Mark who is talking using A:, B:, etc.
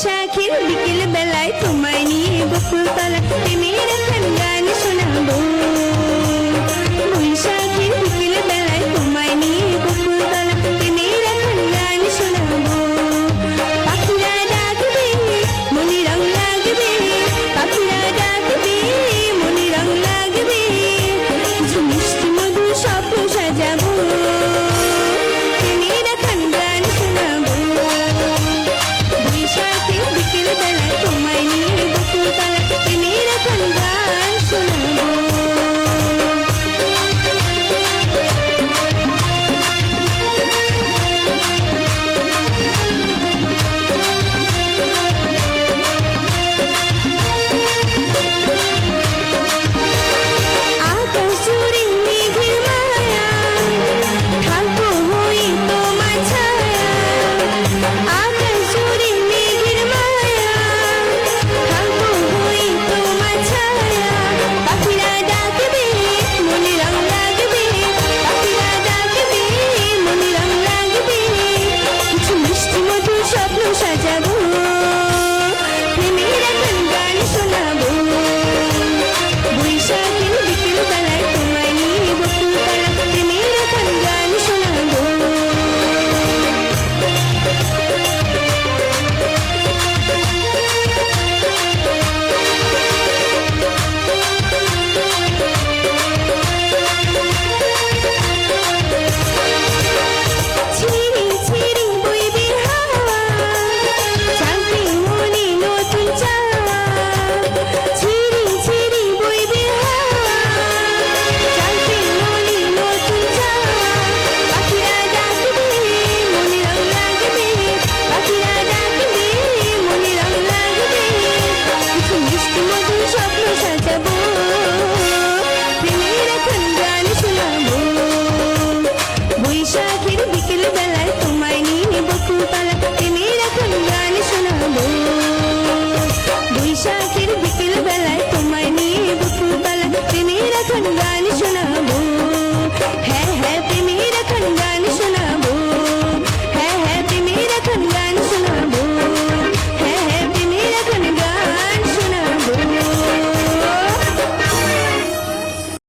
A: বৈশাখের বিকেল বেলায় তোমায় নিয়ে বকুল তলা প্রেমের স্বপ্ন সাজাবো।